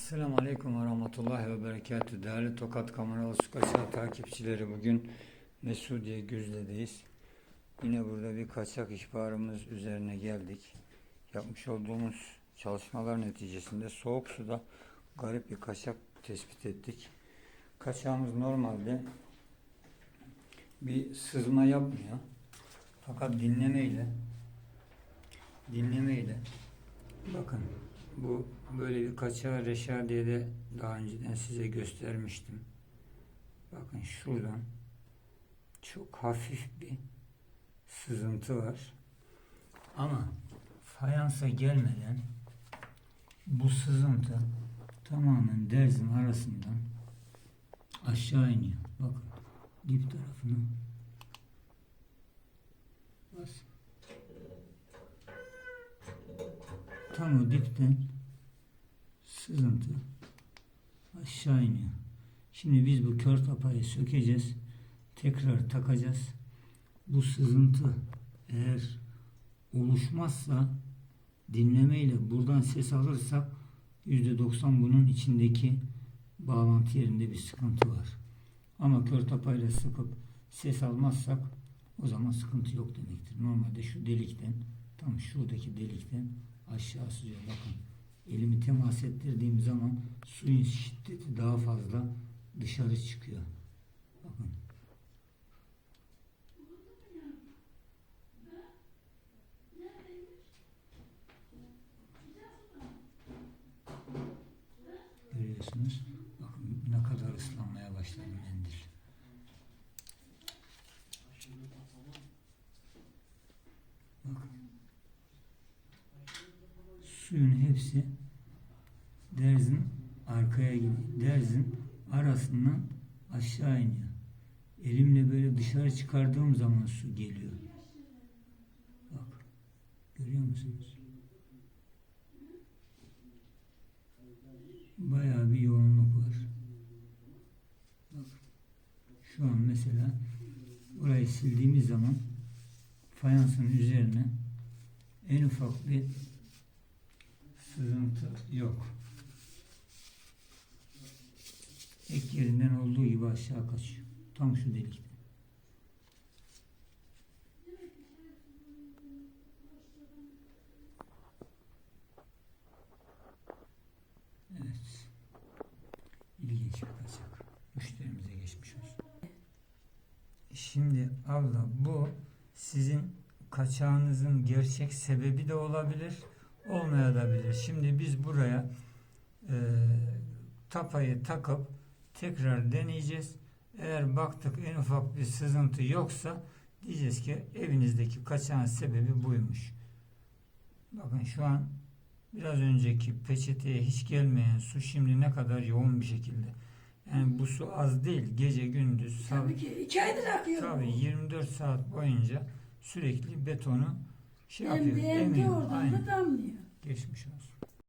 Selamun Aleyküm ve Rahmetullahi ve Berekatü. Değerli Tokat Kameralı Su Kaçağı takipçileri bugün Mesudiye Güzde'deyiz. Yine burada bir kaçak ihbarımız üzerine geldik. Yapmış olduğumuz çalışmalar neticesinde soğuk suda garip bir kaçak tespit ettik. Kaçağımız normalde bir sızma yapmıyor. Fakat dinlemeyle dinlemeyle bakın bu böyle bir kaçağı Reşadiye'de daha önceden size göstermiştim. Bakın şuradan çok hafif bir sızıntı var. Ama fayansa gelmeden bu sızıntı tamamen derzin arasından aşağı iniyor. Bakın dip tarafına Tam o dipten sızıntı aşağı iniyor. Şimdi biz bu kör tapayı sökeceğiz. Tekrar takacağız. Bu sızıntı eğer oluşmazsa dinlemeyle buradan ses alırsak %90 bunun içindeki bağlantı yerinde bir sıkıntı var. Ama kör tapayla sıkıp ses almazsak o zaman sıkıntı yok demektir. Normalde şu delikten tam şuradaki delikten aşağı sızıyor. Bakın elimi temas ettirdiğim zaman suyun şiddeti daha fazla dışarı çıkıyor. Bakın. Görüyorsunuz. Bakın ne kadar ıslanmaya başladı mendil. Bakın. Suyun hepsi derzin arkaya gidiyor. Derzin arasından aşağı iniyor. Elimle böyle dışarı çıkardığım zaman su geliyor. Bak. Görüyor musunuz? Bayağı bir yoğunluk var. Bak. Şu an mesela burayı sildiğimiz zaman fayansın üzerine en ufak bir sızıntı yok. Ek yerinden olduğu gibi aşağı kaçıyor. Tam şu delikte. Evet. İlginç bir. Müşterimize geçmiş olsun. Şimdi abla bu sizin kaçağınızın gerçek sebebi de olabilir, olmayabilir. Şimdi biz buraya e, tapayı takıp tekrar deneyeceğiz. Eğer baktık en ufak bir sızıntı yoksa diyeceğiz ki evinizdeki kaçağın sebebi buymuş. Bakın şu an biraz önceki peçeteye hiç gelmeyen su şimdi ne kadar yoğun bir şekilde. Yani bu su az değil. Gece gündüz Tabii ki iki aydır akıyor. Tabii 24 saat boyunca sürekli betonu şey yapıyor. Hem de oradan da damlıyor. Geçmiş olsun.